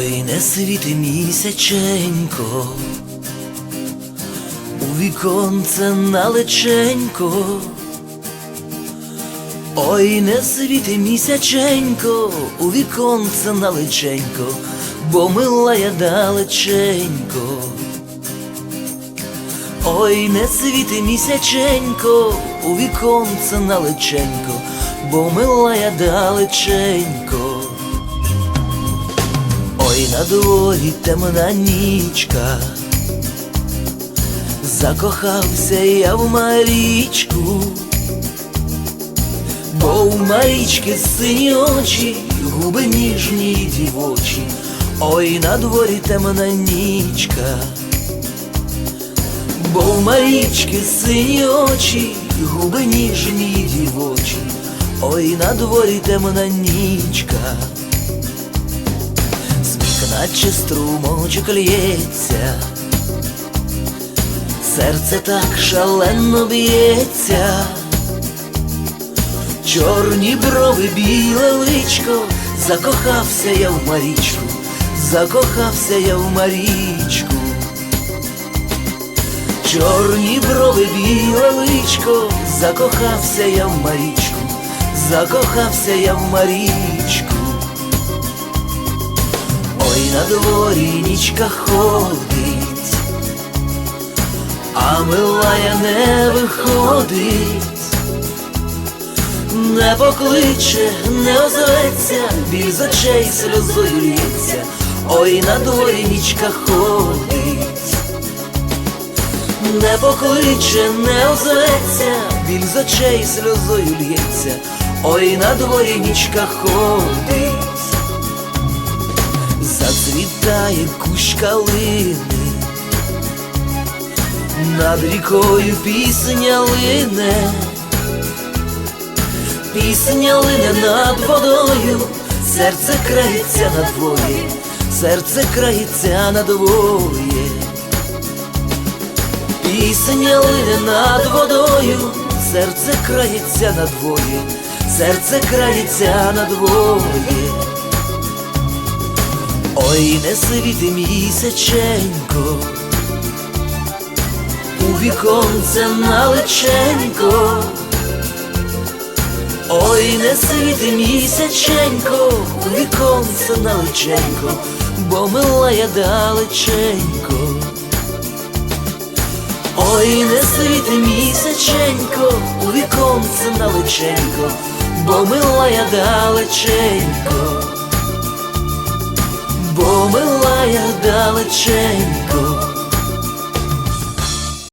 Ой, не світи місяченько, у віконце налеченько, ой, не світи місяченько, у віконце налеченько, бо мила я далеченько. Ой, не світи місяченько, у віконце налеченько, бо мила я далеченько. На дворі темна нічка, закохався я в Марічку, бо у Марічки сині очі, губи ніжні й дівочі, ой, на дворі темна нічка, бо у Марічки сині очі, губи ніжні й дівочі, ой, на дворі темна нічка. Наче струмочок лється, серце так шалено б'ється, чорні брови, біле личко, закохався я в Марічку, закохався я в Марічку, чорні брови, біле личко, закохався я в Марічку, закохався я в Марічку. Ой, на дворі нічка ходить, а милая не виходить, не покличе, не озветься, біль з очей сльозою лється, ой, на дворі нічка ходить, не покличе, не озветься, біль з очей сльозою лється, ой, на дворі нічка ходить. Зацвітає кущ калини, над рікою пісня лине, пісня лине над водою, серце крається надвоє, серце крається надвоє, пісня лине над водою, серце крається надвоє, серце крається надвоє. Ой, не світи місяченько, у віконце налеченько, ой, не світи місяченько, у віконце налеченько, бо мила я далеченько. Ой, не світи місяченько, у віконце налеченько, бо мила я далеченько. Бо я далеченько,